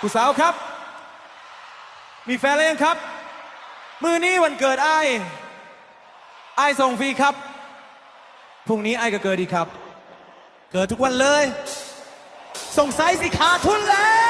ผู้สาวครับ มีแฟนแล้วยังครับ มือนี้วันเกิดไอ้ไอ้ส่งฟรีครับ พรุ่งนี้ไอ้ก็เกิดดีครับ เกิดทุกวันเลย ส่งไซส์สิขาทุนแล้ว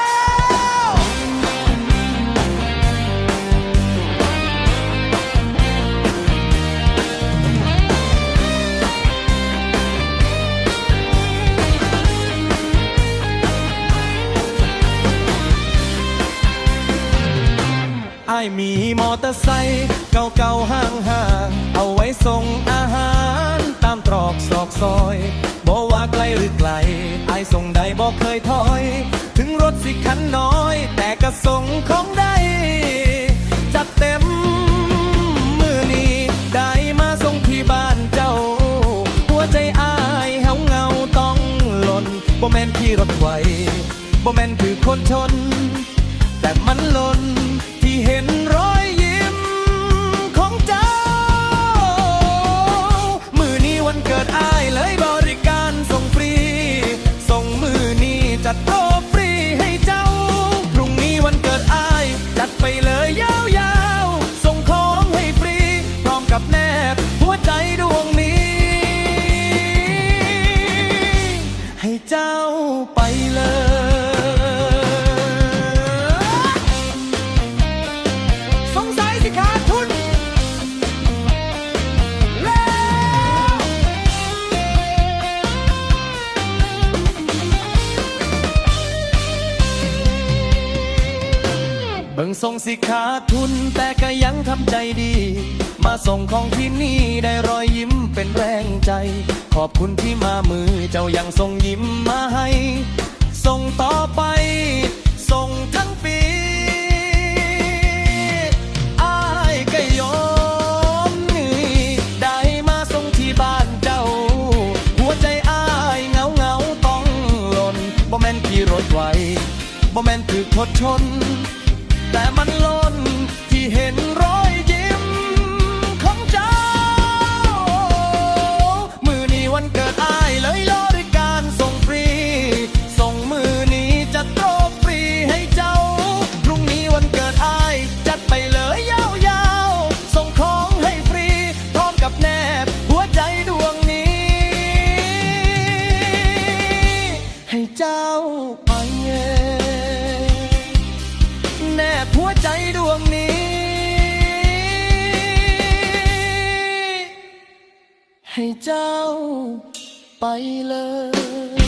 มีมอเตอร์ไซค์เก่าๆห่างๆเอาไว้ส่งอาหาร ตามตรอกซอกซอยบอกว่าไกลหรือไกลไอ้ส่งได้บอกเคยถอย ถึงรถสิคันน้อย แต่ก็ส่งของได้จัดเต็มมือนี้ได้มาส่งที่บ้านเจ้า หัวใจอายเฮาเงาต้องหล่นบ่แม่นขี่รถไวบ่แม่นคือคนชน แต่มันหล่น ที่เห็นรอ เบิ่งส่งสิขาทุนแต่ก็ยังทำใจดี มาส่งของที่นี่ได้รอยยิ้มเป็นแรงใจ ขอบคุณที่มามือเจ้ายังส่งยิ้มมาให้ ส่งต่อไปส่งทั้งปีอายก็ยอมนี่ได้มาส่งที่บ้านเจ้า หัวใจอายเงาเงาต้องหล่นบ่แม่นขี่รถไวบ่แม่นถูกทดชน แต่มันล้นที่เห็น ให้เจ้าไปเลย